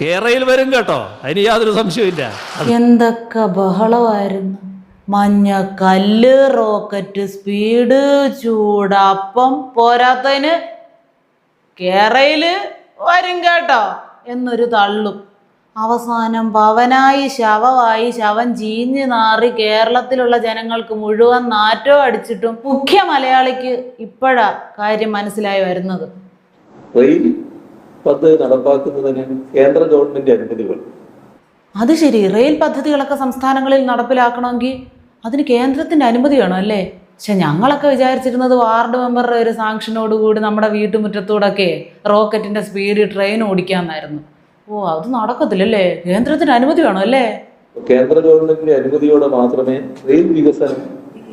കേരയിൽ വരും കേട്ടോ. അതിന് യാതൊരു സംശയമില്ല എന്തൊക്കെ ബഹളമായിരുന്നു. മഞ്ഞ കല്ല് റോക്കറ്റ് സ്പീഡ് ചൂടപ്പം പോരാത്തതിന് കേരയിൽ വരും കേട്ടോ എന്നൊരു തള്ളും. അവസാനം പവനായി ശവമായി ശവം ചീഞ്ഞ് നാറി കേരളത്തിലുള്ള ജനങ്ങൾക്ക് മുഴുവൻ നാറ്റോ അടിച്ചിട്ടും മുഖ്യ മലയാളിക്ക് ഇപ്പോഴാ കാര്യം മനസ്സിലായി വരുന്നത്. പദ്ധതി നടപ്പാക്കുന്നതിന് കേന്ദ്ര ഗവൺമെന്റ് അനുമതി വേണം അത് ശരി. റെയിൽ പദ്ധതികളൊക്കെ സംസ്ഥാനങ്ങളിൽ നടപ്പിലാക്കണമെങ്കിൽ അതിന് കേന്ദ്രത്തിന്റെ അനുമതി വേണം അല്ലേ? പക്ഷെ ഞങ്ങളൊക്കെ വിചാരിച്ചിരുന്നത് വാർഡ് മെമ്പറുടെ ഒരു സാങ്ഷനോടുകൂടി നമ്മുടെ വീട്ടുമുറ്റത്തൂടൊക്കെ റോക്കറ്റിന്റെ സ്പീഡിൽ ട്രെയിൻ ഓടിക്കാന്നായിരുന്നു. ഓ അത് നടക്കത്തില്ലല്ലേ? കേന്ദ്രത്തിന് അനുമതി വേണം അല്ലേ? കേന്ദ്ര ഗവൺമെന്റിന്റെ അനുമതിയോടെ മാത്രമേ റെയിൽ വികസനം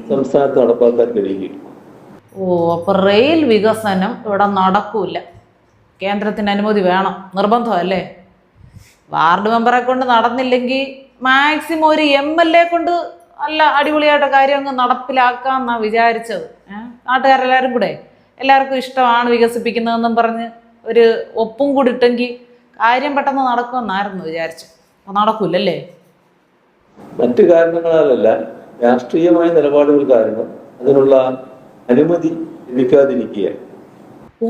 സംസ്ഥാനത്ത് നടപ്പാക്കാൻ കഴിയുകയുള്ളൂ ഓ അപ്പൊ റെയിൽ വികസനം ഇവിടെ നടക്കൂല. കേന്ദ്രത്തിന് അനുമതി വേണം. നിർബന്ധമല്ലേ? വാർഡ് മെമ്പറെ കൊണ്ട് നടന്നില്ലെങ്കിൽ മാക്സിമം ഒരു എം എൽ എ കൊണ്ട് നല്ല അടിപൊളിയായിട്ട് കാര്യം അങ്ങ് നടപ്പിലാക്കാമെന്നാണ് വിചാരിച്ചത്. നാട്ടുകാരെല്ലാവരും കൂടെ എല്ലാവർക്കും ഇഷ്ടമാണ് വികസിപ്പിക്കുന്നതെന്നും പറഞ്ഞ് ഒരു ഒപ്പും കൂടി ഇട്ടെങ്കിൽ കാര്യം പെട്ടെന്ന് നടക്കുമെന്നായിരുന്നു വിചാരിച്ചു അപ്പം നടക്കൂലല്ലേ? മറ്റു കാരണങ്ങളാലല്ല രാഷ്ട്രീയമായ നിലപാടുകൾ കാരണം അതിനുള്ള അനുമതി ലഭിക്കാതിരിക്കുക ഓ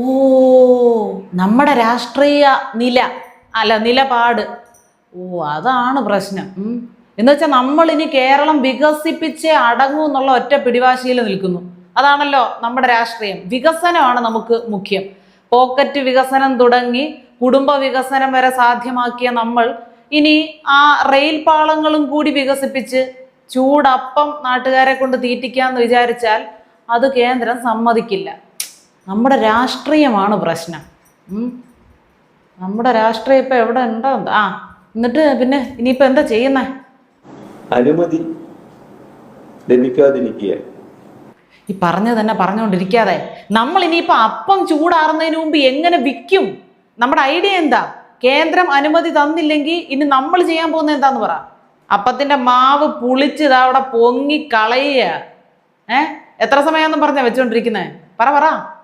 നമ്മുടെ രാഷ്ട്രീയ നില അല്ല നിലപാട്. ഓ അതാണ് പ്രശ്നം. എന്ന് വെച്ചാൽ നമ്മൾ ഇനി കേരളം വികസിപ്പിച്ചേ അടങ്ങൂ എന്നുള്ള ഒറ്റ പിടിവാശിയിൽ നിൽക്കുന്നു. അതാണല്ലോ നമ്മുടെ രാഷ്ട്രീയം. വികസനമാണ് നമുക്ക് മുഖ്യം. പോക്കറ്റ് വികസനം തുടങ്ങി കുടുംബ വികസനം വരെ സാധ്യമാക്കിയ നമ്മൾ ഇനി ആ റെയിൽ പാളങ്ങളും കൂടി വികസിപ്പിച്ച് ചൂടപ്പം നാട്ടുകാരെ കൊണ്ട് തീറ്റിക്കാന്ന് വിചാരിച്ചാൽ അത് കേന്ദ്രം സമ്മതിക്കില്ല. നമ്മുടെ രാഷ്ട്രീയമാണ് പ്രശ്നം. നമ്മുടെ രാഷ്ട്രീയം ഇപ്പം എവിടെ ഉണ്ടോ? ആ എന്നിട്ട് പിന്നെ ഇനിയിപ്പോൾ എന്താ ചെയ്യുന്നേ? അനുമതി ലഭിക്കാതിരിക്കുക. ഈ പറഞ്ഞു തന്നെ പറഞ്ഞുകൊണ്ടിരിക്കാതെ നമ്മൾ ഇനിയിപ്പോൾ അപ്പം ചൂടാറുന്നതിന് മുമ്പ് എങ്ങനെ വിൽക്കും? നമ്മുടെ ഐഡിയ എന്താ? കേന്ദ്രം അനുമതി തന്നില്ലെങ്കിൽ ഇനി നമ്മൾ ചെയ്യാൻ പോകുന്നത് എന്താന്ന് പറ. അപ്പത്തിന്റെ മാവ് പുളിച്ച് ഇതാ അവിടെ പൊങ്ങി കളയുക. ഏ? എത്ര സമയമെന്നും പറഞ്ഞാ വെച്ചോണ്ടിരിക്കുന്നേ? പറ പറ.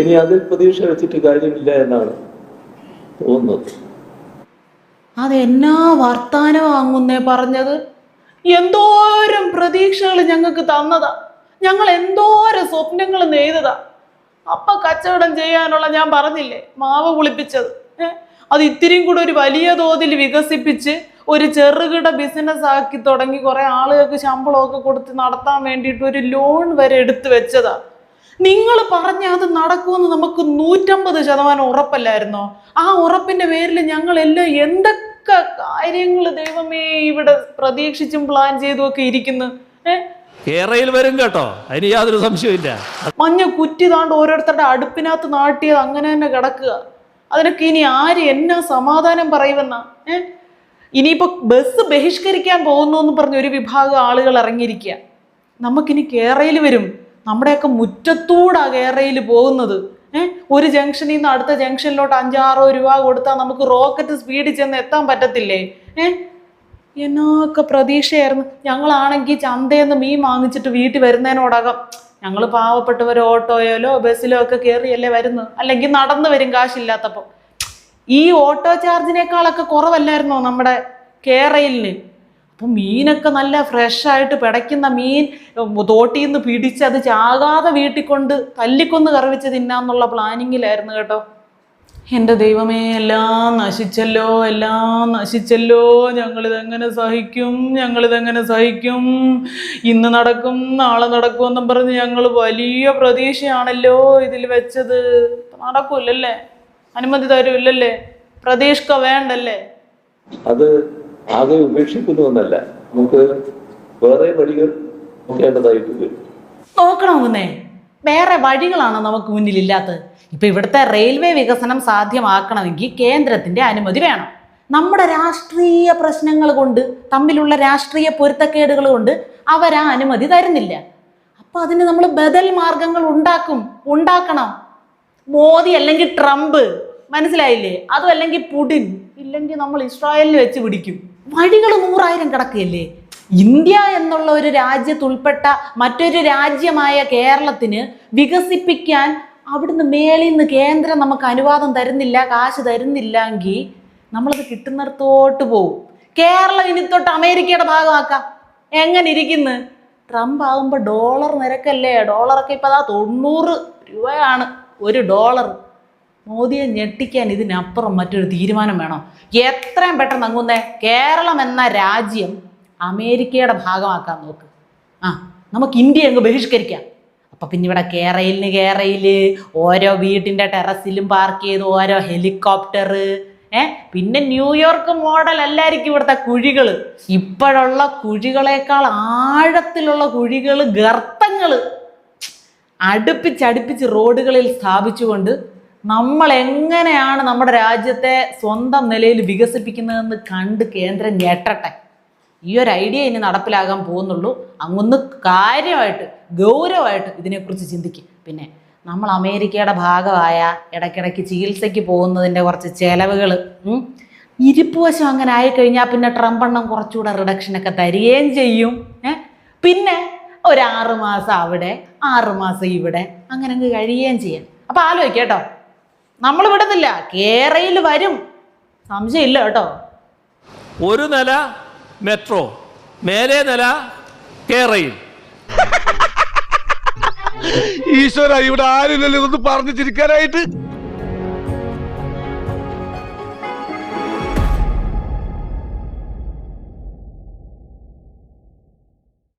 ഇനി അതിൽ പ്രതീക്ഷ വെച്ചിട്ട് കാര്യമില്ല എന്നാണ് തോന്നുന്നത്. അത് എന്നാ വർത്താനമാങ്ങുന്നേ പറഞ്ഞത്? എന്തോരം പ്രതീക്ഷകൾ ഞങ്ങൾക്ക് തന്നതാ. ഞങ്ങൾ എന്തോരം സ്വപ്നങ്ങൾ നെയ്തതാ. അപ്പ കച്ചവടം ചെയ്യാനുള്ള ഞാൻ പറഞ്ഞില്ലേ? മാവ് കുളിപ്പിച്ചത് അത് ഇത്തിരിയും കൂടെ ഒരു വലിയ തോതിൽ വികസിപ്പിച്ച് ഒരു ചെറുകിട ബിസിനസ് ആക്കി തുടങ്ങി കുറെ ആളുകൾക്ക് ശമ്പളമൊക്കെ കൊടുത്ത് നടത്താൻ വേണ്ടിയിട്ട് ഒരു ലോൺ വരെ എടുത്തു വെച്ചതാ. നിങ്ങൾ പറഞ്ഞ അത് നടക്കുമെന്ന് നമുക്ക് നൂറ്റമ്പത് ശതമാനം ഉറപ്പല്ലായിരുന്നോ? ആ ഉറപ്പിന്റെ പേരിൽ ഞങ്ങൾ എല്ലാം എന്തൊക്കെ കാര്യങ്ങൾ ദൈവമേ ഇവിടെ പ്രതീക്ഷിച്ചും പ്ലാൻ ചെയ്തും ഒക്കെ ഇരിക്കുന്നു. ഏ? കേരയിൽ വരും കേട്ടോ. അതിന് യാതൊരു സംശയമില്ല മഞ്ഞ കുറ്റി താണ്ട് ഓരോരുത്തരുടെ അടുപ്പിനകത്ത് നാട്ടിയത് അങ്ങനെ തന്നെ കിടക്കുക. അതിനൊക്കെ ഇനി ആര് എന്നാ സമാധാനം പറയുമെന്നാ? ഏ? ഇനിയിപ്പോ ബസ് ബഹിഷ്കരിക്കാൻ പോകുന്നു എന്ന് പറഞ്ഞ ഒരു വിഭാഗം ആളുകൾ ഇറങ്ങിയിരിക്കുക. നമുക്കിനി കേരയിൽ വരും. നമ്മുടെയൊക്കെ മുറ്റത്തൂടാ കയറയിൽ പോകുന്നത്. ഏഹ് ഒരു ജംഗ്ഷനിൽ നിന്ന് അടുത്ത ജംഗ്ഷനിലോട്ട് അഞ്ചാറോ രൂപ കൊടുത്താൽ നമുക്ക് റോക്കറ്റ് സ്പീഡിൽ ചെന്ന് എത്താൻ പറ്റത്തില്ലേ? ഏഹ് എന്നൊക്കെ പ്രതീക്ഷയായിരുന്നു. ഞങ്ങളാണെങ്കിൽ ചന്തയിൽ നിന്ന് മീൻ വാങ്ങിച്ചിട്ട് വീട്ടിൽ വരുന്നതിനോടകം ഞങ്ങൾ പാവപ്പെട്ടവർ ഓട്ടോയിലോ ബസ്സിലോ ഒക്കെ കയറിയല്ലേ വരുന്നു. അല്ലെങ്കിൽ നടന്നു വരും കാശില്ലാത്തപ്പോൾ ഈ ഓട്ടോ ചാർജിനേക്കാളൊക്കെ കുറവല്ലായിരുന്നോ നമ്മുടെ കേരളിന് അപ്പം മീനൊക്കെ നല്ല ഫ്രഷായിട്ട് പിടയ്ക്കുന്ന മീൻ തോട്ടിൽ നിന്ന് പിടിച്ച് അത് ചാകാതെ വീട്ടിൽ കൊണ്ട് തല്ലിക്കൊന്ന് കറിവെച്ച് തിന്നാന്നുള്ള പ്ലാനിങ്ങിലായിരുന്നു കേട്ടോ. എന്റെ ദൈവമേ എല്ലാം നശിച്ചല്ലോ എല്ലാം നശിച്ചല്ലോ. ഞങ്ങളിതെങ്ങനെ സഹിക്കും ഞങ്ങളിതെങ്ങനെ സഹിക്കും? ഇന്ന് നടക്കും നാളെ നടക്കുമെന്നും പറഞ്ഞ് ഞങ്ങൾ വലിയ പ്രതീക്ഷയാണല്ലോ ഇതിൽ വെച്ചത്. നടക്കൂലല്ലേ അനുമതി തരൂല്ലല്ലേ? പ്രതീക്ഷ വേണ്ടല്ലേ? അത് ആകെ ഉപേക്ഷിക്കുന്നു എന്നല്ല നമുക്ക് വേറെ വഴികൾ നോക്കേണ്ടതായിട്ട് വരും നോക്കണമെന്നേ? വേറെ വഴികളാണ് നമുക്ക് മുന്നിലില്ലാത്തത്. ഇപ്പൊ ഇവിടുത്തെ റെയിൽവേ വികസനം സാധ്യമാക്കണമെങ്കിൽ കേന്ദ്രത്തിന്റെ അനുമതി വേണം. നമ്മുടെ രാഷ്ട്രീയ പ്രശ്നങ്ങൾ കൊണ്ട് തമ്മിലുള്ള രാഷ്ട്രീയ പൊരുത്തക്കേടുകൾ കൊണ്ട് അവരാ അനുമതി തരുന്നില്ല. അപ്പൊ അതിന് നമ്മൾ ബദൽ മാർഗങ്ങൾ ഉണ്ടാക്കും ഉണ്ടാക്കണം. മോദി അല്ലെങ്കിൽ ട്രംപ് മനസ്സിലായില്ലേ? അതും അല്ലെങ്കിൽ പുടിൻ ഇല്ലെങ്കിൽ നമ്മൾ ഇസ്രായേലിൽ വെച്ച് പിടിക്കും. വഴികൾ നൂറായിരം കിടക്കുകയല്ലേ ഇന്ത്യ എന്നുള്ള ഒരു രാജ്യത്തുൾപ്പെട്ട മറ്റൊരു രാജ്യമായ കേരളത്തിന് വികസിപ്പിക്കാൻ അവിടുന്ന് മേളിൽ നിന്ന് കേന്ദ്രം നമുക്ക് അനുവാദം തരുന്നില്ല കാശ് തരുന്നില്ല എങ്കിൽ നമ്മളത് കിട്ടുന്നിടത്തോട്ട് പോകും കേരളം ഇനി തൊട്ട് അമേരിക്കയുടെ ഭാഗമാക്കാം. എങ്ങനെ ഇരിക്കുന്നു? ട്രംപ് ആകുമ്പോൾ ഡോളർ നിരക്കല്ലേ? ഡോളറൊക്കെ ഇപ്പം അതാ തൊണ്ണൂറ് രൂപയാണ് ഒരു ഡോളർ. മോദിയെ ഞെട്ടിക്കാൻ ഇതിനപ്പുറം മറ്റൊരു തീരുമാനം വേണോ. എത്രയും പെട്ടെന്ന് അങ്ങുന്നേ കേരളം എന്ന രാജ്യം അമേരിക്കയുടെ ഭാഗമാക്കാൻ നോക്ക്. ആ നമുക്ക് ഇന്ത്യ അങ്ങ് ബഹിഷ്കരിക്കാം. അപ്പം പിന്നെ ഇവിടെ കേരളിന് കേരയിൽ ഓരോ വീട്ടിന്റെ ടെറസിലും പാർക്ക് ചെയ്ത് ഓരോ ഹെലികോപ്റ്റർ ഏ? പിന്നെ ന്യൂയോർക്ക് മോഡൽ അല്ലായിരിക്കും ഇവിടുത്തെ കുഴികൾ ഇപ്പോഴുള്ള കുഴികളേക്കാൾ ആഴത്തിലുള്ള കുഴികൾ ഗർത്തങ്ങൾ അടുപ്പിച്ചടുപ്പിച്ച് റോഡുകളിൽ സ്ഥാപിച്ചുകൊണ്ട് നമ്മൾ എങ്ങനെയാണ് നമ്മുടെ രാജ്യത്തെ സ്വന്തം നിലയിൽ വികസിപ്പിക്കുന്നതെന്ന് കണ്ട് കേന്ദ്രം ഞെട്ടട്ടെ. ഈ ഒരു ഐഡിയ ഇനി നടപ്പിലാകാൻ പോകുന്നുള്ളൂ. അങ്ങൊന്ന് കാര്യമായിട്ട് ഗൗരവമായിട്ട് ഇതിനെക്കുറിച്ച് ചിന്തിക്കും. പിന്നെ നമ്മൾ അമേരിക്കയുടെ ഭാഗമായ ഇടയ്ക്കിടയ്ക്ക് ചികിത്സയ്ക്ക് പോകുന്നതിന്റെ കുറച്ച് ചിലവുകൾ ഇരിപ്പ് വശം അങ്ങനെ ആയിക്കഴിഞ്ഞാൽ പിന്നെ ട്രംപ് എണ്ണം കുറച്ചുകൂടെ റിഡക്ഷനൊക്കെ തരികയും ചെയ്യും. പിന്നെ ഒരു ആറ് മാസം അവിടെ ആറുമാസം ഇവിടെ അങ്ങനെ അങ്ങ് കഴിയുകയും ചെയ്യാം. അപ്പോൾ ആലോചിക്കാം കേട്ടോ. നമ്മൾ വിടുന്നില്ല. കേരയിൽ വരും. സംശയമില്ല കേട്ടോ. ഒരു നില മെട്രോ മേലേ നില കേരയിൽ. ഈശ്വര ഇവിടെ ആരില്ലല്ലോ ഇതൊന്ന് പറഞ്ഞു ചിരിക്കാനായിട്ട്.